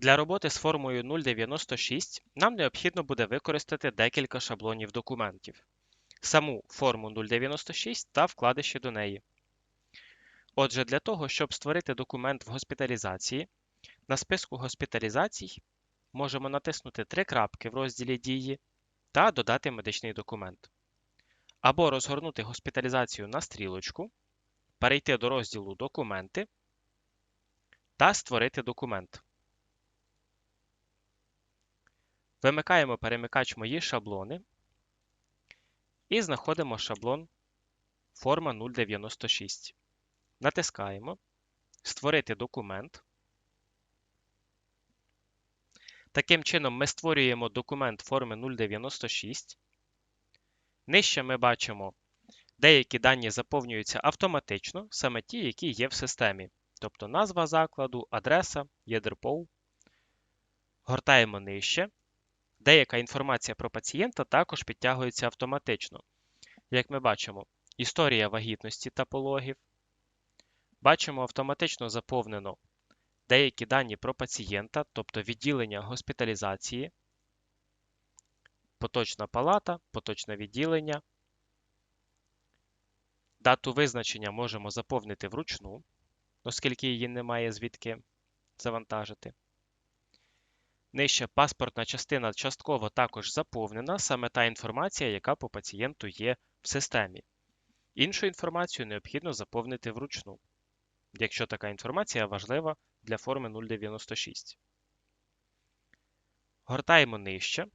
Для роботи з формою 096 нам необхідно буде використати декілька шаблонів документів, саму форму 096 та вкладище до неї. Отже, для того, щоб створити документ в госпіталізації, на списку госпіталізацій можемо натиснути три крапки в розділі Дії та додати медичний документ. Або розгорнути госпіталізацію на стрілочку, перейти до розділу Документи та створити документ. Вимикаємо перемикач Мої шаблони і знаходимо шаблон форма 096. Натискаємо Створити документ. Таким чином, ми створюємо документ форми 096. Нижче ми бачимо, деякі дані заповнюються автоматично, саме ті, які є в системі, тобто назва закладу, адреса, ЄДРПОУ. Гортаємо нижче. Деяка інформація про пацієнта також підтягується автоматично. Як ми бачимо, історія вагітності та пологів. Бачимо автоматично заповнено деякі дані про пацієнта, тобто відділення госпіталізації, поточна палата, поточне відділення. Дату визначення можемо заповнити вручну, оскільки її немає звідки завантажити. Нижче паспортна частина частково також заповнена, саме та інформація, яка по пацієнту є в системі. Іншу інформацію необхідно заповнити вручну, якщо така інформація важлива для форми 096. Гортаємо нижче.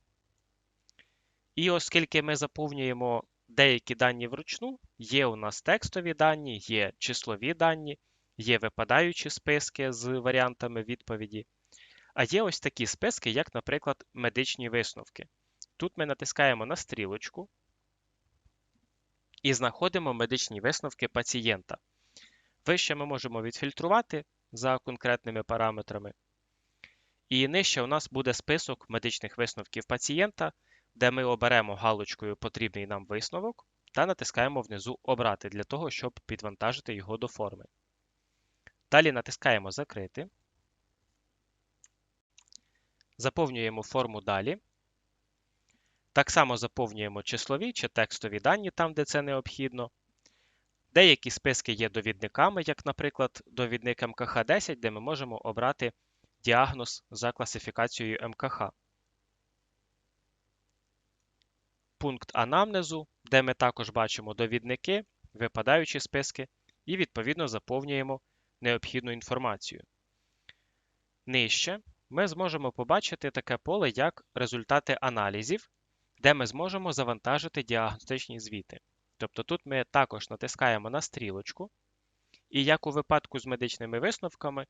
І оскільки ми заповнюємо деякі дані вручну, є у нас текстові дані, є числові дані, є випадаючі списки з варіантами відповіді. А є ось такі списки, як, наприклад, медичні висновки. Тут ми натискаємо на стрілочку і знаходимо медичні висновки пацієнта. Вище ми можемо відфільтрувати за конкретними параметрами. І нижче у нас буде список медичних висновків пацієнта, де ми оберемо галочкою потрібний нам висновок та натискаємо внизу Обрати для того, щоб підвантажити його до форми. Далі натискаємо Закрити. Заповнюємо форму далі. Так само заповнюємо числові чи текстові дані там, де це необхідно. Деякі списки є довідниками, як, наприклад, довідник МКХ-10, де ми можемо обрати діагноз за класифікацією МКХ. Пункт анамнезу, де ми також бачимо довідники, випадаючі списки, і відповідно заповнюємо необхідну інформацію. Нижче ми зможемо побачити таке поле, як результати аналізів, де ми зможемо завантажити діагностичні звіти. Тобто тут ми також натискаємо на стрілочку, і як у випадку з медичними висновками,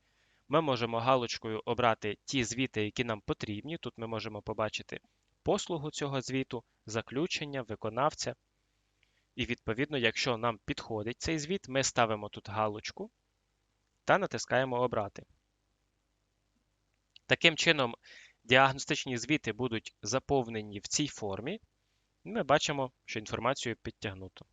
ми можемо галочкою обрати ті звіти, які нам потрібні. Тут ми можемо побачити послугу цього звіту, заключення, виконавця. І, відповідно, якщо нам підходить цей звіт, ми ставимо тут галочку та натискаємо Обрати. Таким чином, діагностичні звіти будуть заповнені в цій формі, і ми бачимо, що інформацію підтягнуто.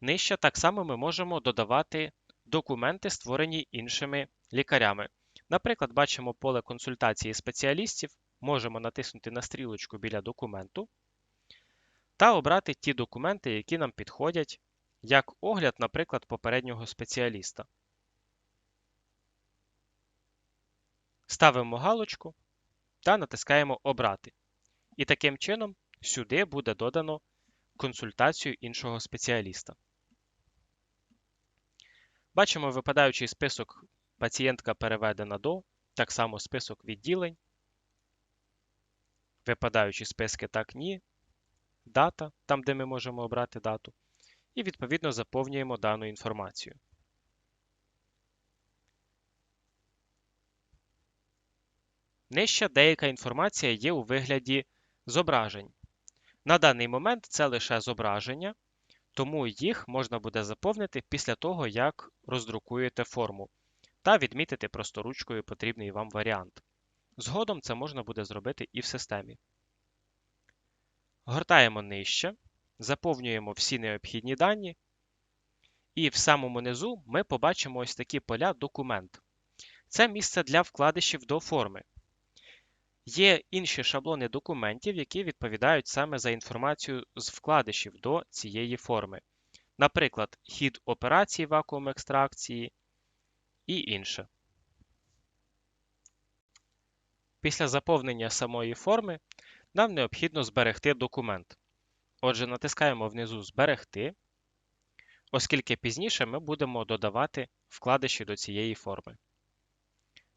Нижче так само ми можемо додавати документи, створені іншими лікарями. Наприклад, бачимо поле консультації спеціалістів, можемо натиснути на стрілочку біля документу та обрати ті документи, які нам підходять, як огляд, наприклад, попереднього спеціаліста. Ставимо галочку та натискаємо Обрати. І таким чином сюди буде додано консультацію іншого спеціаліста. Бачимо випадаючий список пацієнтка переведена до, так само список відділень, випадаючі списки так ні, дата, там де ми можемо обрати дату, і відповідно заповнюємо дану інформацію. Нижче деяка інформація є у вигляді зображень. На даний момент це лише зображення, тому їх можна буде заповнити після того, як роздрукуєте форму, та відмітити просторучкою потрібний вам варіант. Згодом це можна буде зробити і в системі. Гортаємо нижче, заповнюємо всі необхідні дані, і в самому низу ми побачимо ось такі поля документ. це місце для вкладишів до форми. Є інші шаблони документів, які відповідають саме за інформацію з вкладишів до цієї форми. Наприклад, хід операції вакуум екстракції і інше. Після заповнення самої форми нам необхідно зберегти документ. Отже, натискаємо внизу Зберегти, оскільки пізніше ми будемо додавати вкладиші до цієї форми.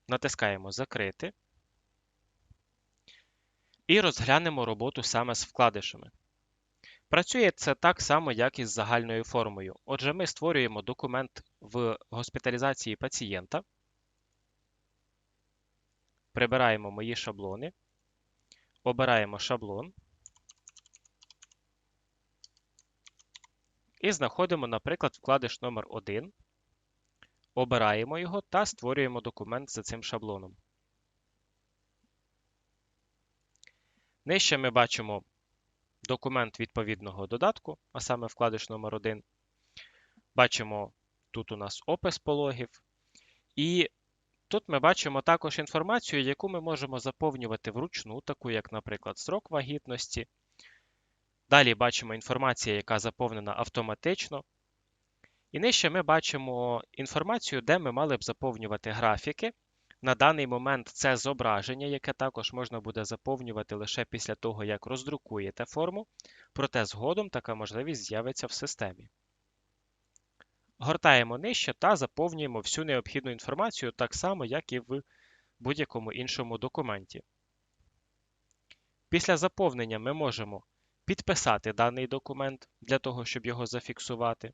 Натискаємо Закрити і розглянемо роботу саме з вкладишами. Працює це так само, як і з загальною формою. Отже, ми створюємо документ в госпіталізації пацієнта, прибираємо мої шаблони, обираємо шаблон і знаходимо, наприклад, вкладиш номер 1 обираємо його та створюємо документ за цим шаблоном. Нижче ми бачимо документ відповідного додатку, а саме вкладиш номер 1 Бачимо, тут у нас опис пологів. І тут ми бачимо також інформацію, яку ми можемо заповнювати вручну, таку як, наприклад, срок вагітності. Далі бачимо інформацію, яка заповнена автоматично. І нижче ми бачимо інформацію, де ми мали б заповнювати графіки. На даний момент це зображення, яке також можна буде заповнювати лише після того, як роздрукуєте форму, проте згодом така можливість з'явиться в системі. Гортаємо нижче та заповнюємо всю необхідну інформацію так само, як і в будь-якому іншому документі. Після заповнення ми можемо підписати даний документ для того, щоб його зафіксувати.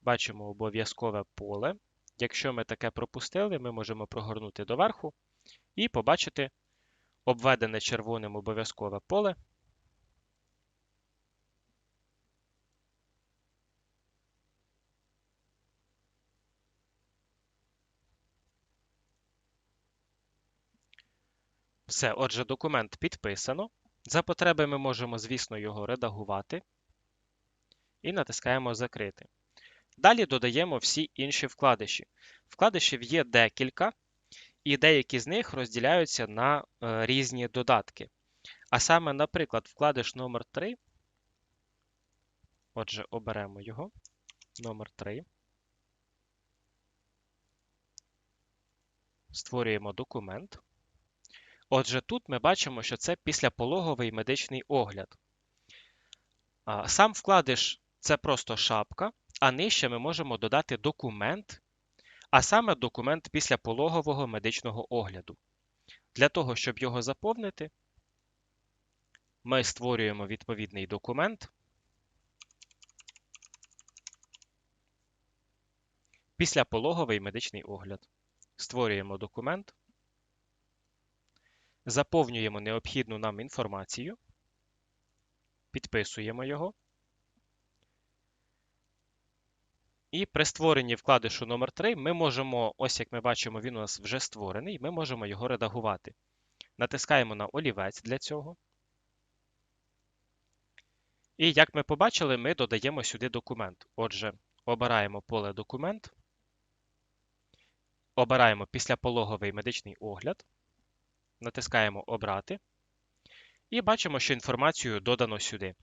Бачимо обов'язкове поле. Якщо ми таке пропустили, ми можемо прогорнути доверху і побачити обведене червоним обов'язкове поле. Все, отже, документ підписано. За потреби ми можемо, звісно, його редагувати і натискаємо Закрити. Далі додаємо всі інші вкладиші. Вкладишів є декілька, і деякі з них розділяються на е, різні додатки. А саме, наприклад, вкладиш номер 3 Отже, оберемо його. Номер 3 Створюємо документ. Отже, тут ми бачимо, що це післяпологовий медичний огляд. Сам вкладиш це просто шапка, а нижче ми можемо додати документ, а саме документ післяпологового медичного огляду. Для того, щоб його заповнити, ми створюємо відповідний документ. Післяпологовий медичний огляд. Створюємо документ заповнюємо необхідну нам інформацію, підписуємо його. І при створенні вкладишу номер 3 ми можемо, ось як ми бачимо, він у нас вже створений, ми можемо його редагувати. Натискаємо на олівець для цього. І як ми побачили, ми додаємо сюди документ. Отже, обираємо поле документ, обираємо післяпологовий медичний огляд натискаємо Обрати і бачимо, що інформацію додано сюди.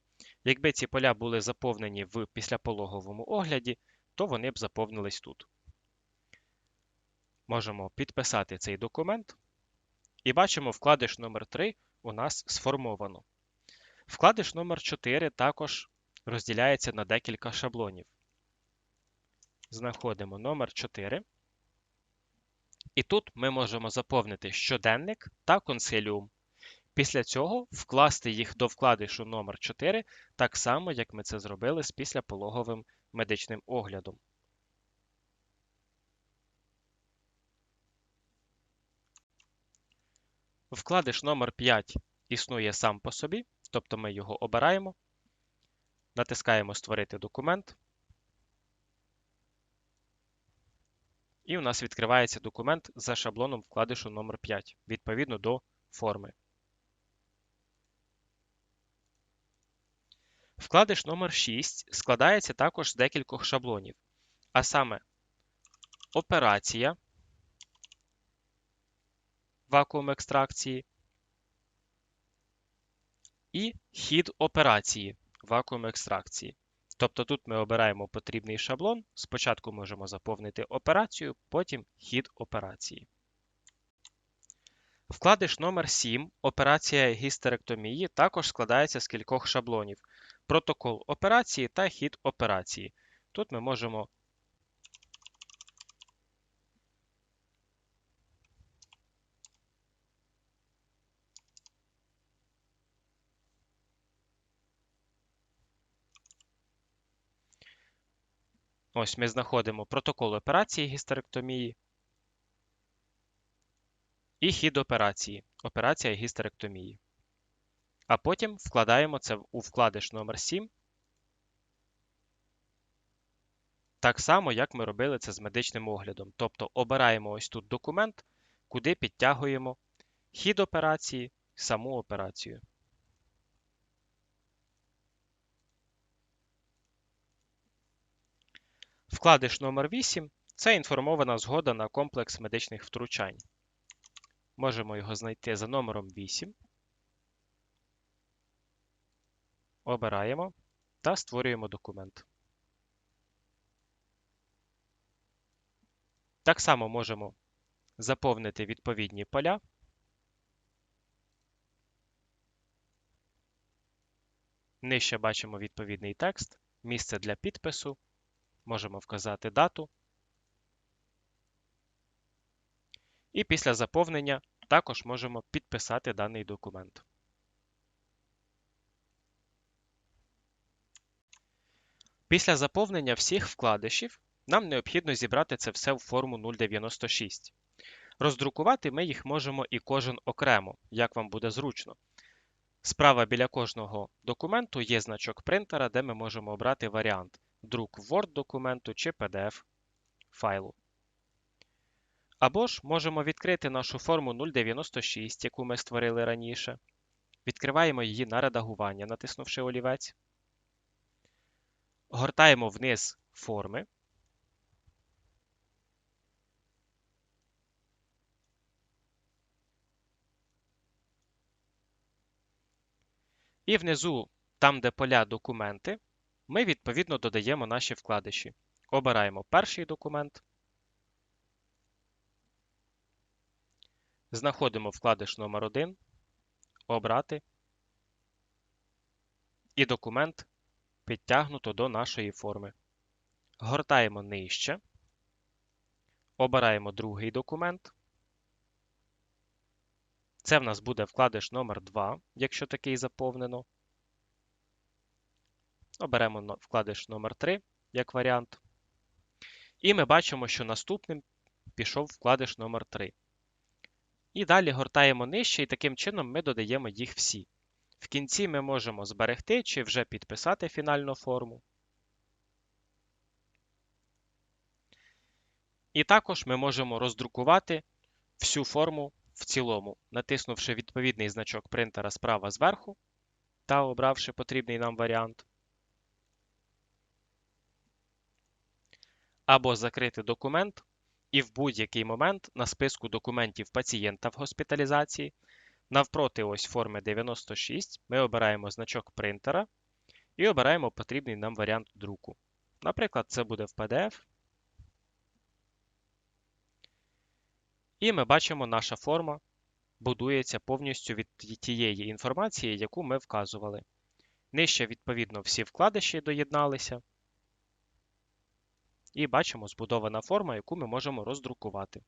Якби ці поля були заповнені в післяпологовому огляді, то вони б заповнились тут. Можемо підписати цей документ. І бачимо, вкладиш номер 3 у нас сформовано. Вкладиш номер 4 також розділяється на декілька шаблонів. Знаходимо номер 4. І тут ми можемо заповнити щоденник та консиліум. Після цього вкласти їх до вкладишу номер 4 так само, як ми це зробили з післяпологовим медичним оглядом. Вкладиш номер 5 існує сам по собі, тобто ми його обираємо, натискаємо Створити документ. І у нас відкривається документ за шаблоном вкладишу номер 5 відповідно до форми. Вкладиш номер 6 складається також з декількох шаблонів. А саме, операція вакуум екстракції і хід операції вакуум екстракції. Тобто тут ми обираємо потрібний шаблон. Спочатку можемо заповнити операцію, потім хід операції. Вкладиш номер 7 операція гістеректомії також складається з кількох шаблонів: протокол операції та хід операції. Тут ми можемо Ось ми знаходимо протокол операції гістеректомії і хід операції операція гістеректомії. А потім вкладаємо це у вкладиш номер 7 Так само, як ми робили це з медичним оглядом. Тобто обираємо ось тут документ, куди підтягуємо хід операції, саму операцію. Вкладиш номер 8 це інформована згода на комплекс медичних втручань. Можемо його знайти за номером 8. Обираємо та створюємо документ. Так само можемо заповнити відповідні поля. Нижче бачимо відповідний текст, місце для підпису. Можемо вказати дату. І після заповнення також можемо підписати даний документ. Після заповнення всіх вкладишів нам необхідно зібрати це все в форму 096. Роздрукувати ми їх можемо і кожен окремо, як вам буде зручно. Справа біля кожного документу є значок принтера, де ми можемо обрати варіант друк Word документу чи PDF файлу. Або ж можемо відкрити нашу форму 096, яку ми створили раніше. Відкриваємо її на редагування, натиснувши олівець. Гортаємо вниз форми. І внизу, там, де поля документи, ми відповідно додаємо наші вкладиші. Обираємо перший документ. Знаходимо вкладиш номер 1 Обрати. І документ підтягнуто до нашої форми. Гортаємо нижче. Обираємо другий документ. Це в нас буде вкладиш номер 2 якщо такий заповнено. Оберемо вкладиш номер 3 як варіант. І ми бачимо, що наступним пішов вкладиш номер 3 І далі гортаємо нижче, і таким чином ми додаємо їх всі. В кінці ми можемо зберегти чи вже підписати фінальну форму. І також ми можемо роздрукувати всю форму в цілому, натиснувши відповідний значок принтера справа зверху та обравши потрібний нам варіант. Або закрити документ і в будь-який момент на списку документів пацієнта в госпіталізації навпроти ось форми 96 ми обираємо значок принтера і обираємо потрібний нам варіант друку. Наприклад, це буде в PDF. І ми бачимо, наша форма будується повністю від тієї інформації, яку ми вказували. Нижче, відповідно, всі вкладиші доєдналися. І бачимо збудована форма, яку ми можемо роздрукувати.